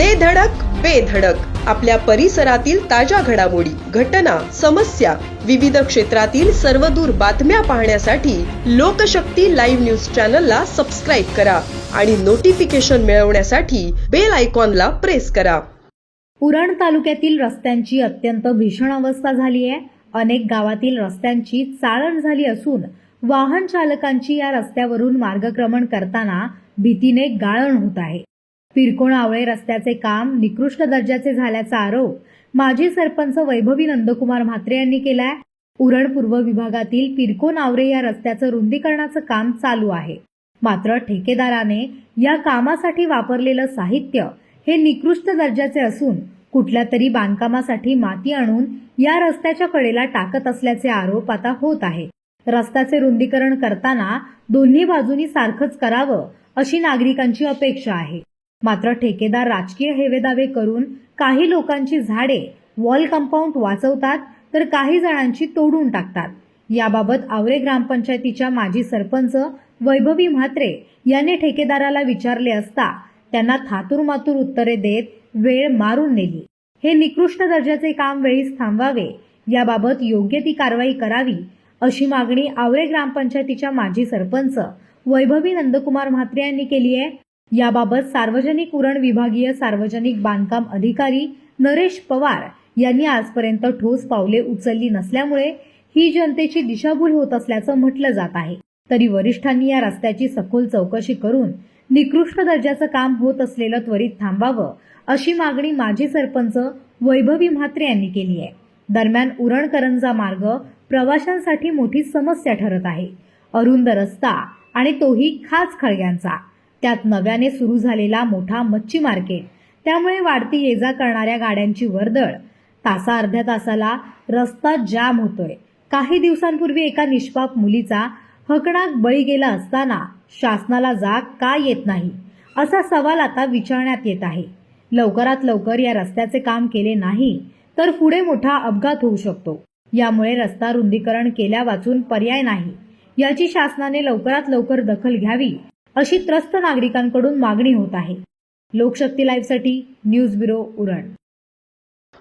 दे धडक बेधडक आपल्या परिसरातील ताज्या घडामोडी घटना समस्या विविध क्षेत्रातील सर्वदूर बातम्या पाहण्यासाठी लोकशक्ती लाईव्ह न्यूज चॅनलला सबस्क्राईब करा आणि नोटिफिकेशन मिळवण्यासाठी बेल आयकॉनला प्रेस करा. उरण तालुक्यातील रस्त्यांची अत्यंत भीषण अवस्था झाली आहे. अनेक गावातील रस्त्यांची चाळण झाली असून वाहन चालकांची या रस्त्यावरून मार्गक्रमण करताना भीतीने गाळण होत आहे. पिरकोण आवळे रस्त्याचे काम निकृष्ट दर्जाचे झाल्याचा आरोप माजी सरपंच वैभवी नंदकुमार म्हात्रे यांनी केलाय. उरण पूर्व विभागातील पिरकोण आवरे या रस्त्याचं रुंदीकरणाचं काम चालू आहे. मात्र ठेकेदाराने या कामासाठी वापरलेलं साहित्य हे निकृष्ट दर्जाचे असून कुठल्या तरी बांधकामासाठी माती आणून या रस्त्याच्या कडेला टाकत असल्याचे आरोप आता होत आहे रस्त्याचे रुंदीकरण करताना दोन्ही बाजूनी सारखंच करावं अशी नागरिकांची अपेक्षा आहे. मात्र ठेकेदार राजकीय हेवेदावे करून काही लोकांची झाडे वॉल कंपाऊंड वाचवतात तर काही जणांची तोडून टाकतात. याबाबत आवरे ग्रामपंचायतीच्या माजी सरपंच वैभवी म्हात्रे यांनी ठेकेदाराला विचारले असता त्यांना थातूर मातूर उत्तरे देत वेळ मारून नेली. हे निकृष्ट दर्जाचे काम वेळीच थांबवावे याबाबत योग्य ती कारवाई करावी अशी मागणी आवरे ग्रामपंचायतीच्या माजी सरपंच वैभवी नंदकुमार म्हात्रे यांनी केली आहे. याबाबत सार्वजनिक उरण विभागीय सार्वजनिक बांधकाम अधिकारी नरेश पवार यांनी आजपर्यंत ठोस पावले उचलली नसल्यामुळे ही जनतेची दिशाभूल होत असल्याचं म्हटलं जात आहे. तरी वरिष्ठांनी या रस्त्याची सखोल चौकशी करून निकृष्ट दर्जाचं काम होत असलेलं त्वरित थांबावं अशी मागणी माजी सरपंच वैभवी म्हात्रे यांनी केली आहे. दरम्यान उरण करंजा मार्ग प्रवाशांसाठी मोठी समस्या ठरत आहे. अरुंद रस्ता आणि तोही खास खळग्यांचा. त्यात नव्याने सुरू झालेला मोठा मच्छी मार्केट. त्यामुळे वाढती ये जा करणाऱ्या गाड्यांची वर्दळ. तासा अर्ध्या तासाला रस्ता जाम होतोय. काही दिवसांपूर्वी एका निष्पाप मुलीचा हकणाक बळी गेला असताना शासनाला जाग का येत नाही? असा सवाल आता विचारण्यात येत आहे. लवकरात लवकर या रस्त्याचे काम केले नाही तर पुढे मोठा अपघात होऊ शकतो. यामुळे रस्ता रुंदीकरण केल्या वाचून पर्याय नाही. याची शासनाने लवकरात लवकर दखल घ्यावी अशी त्रस्त नागरिकांकडून मागणी होत आहे. लोकशक्ती लाईव्हसाठी न्यूज ब्युरो उरण.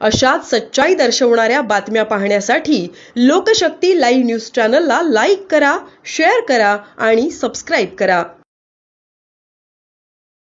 अशाच सच्चाई दर्शवणाऱ्या बातम्या पाहण्यासाठी लोकशक्ती लाईव्ह न्यूज चॅनलला लाईक करा शेअर करा आणि सबस्क्राईब करा.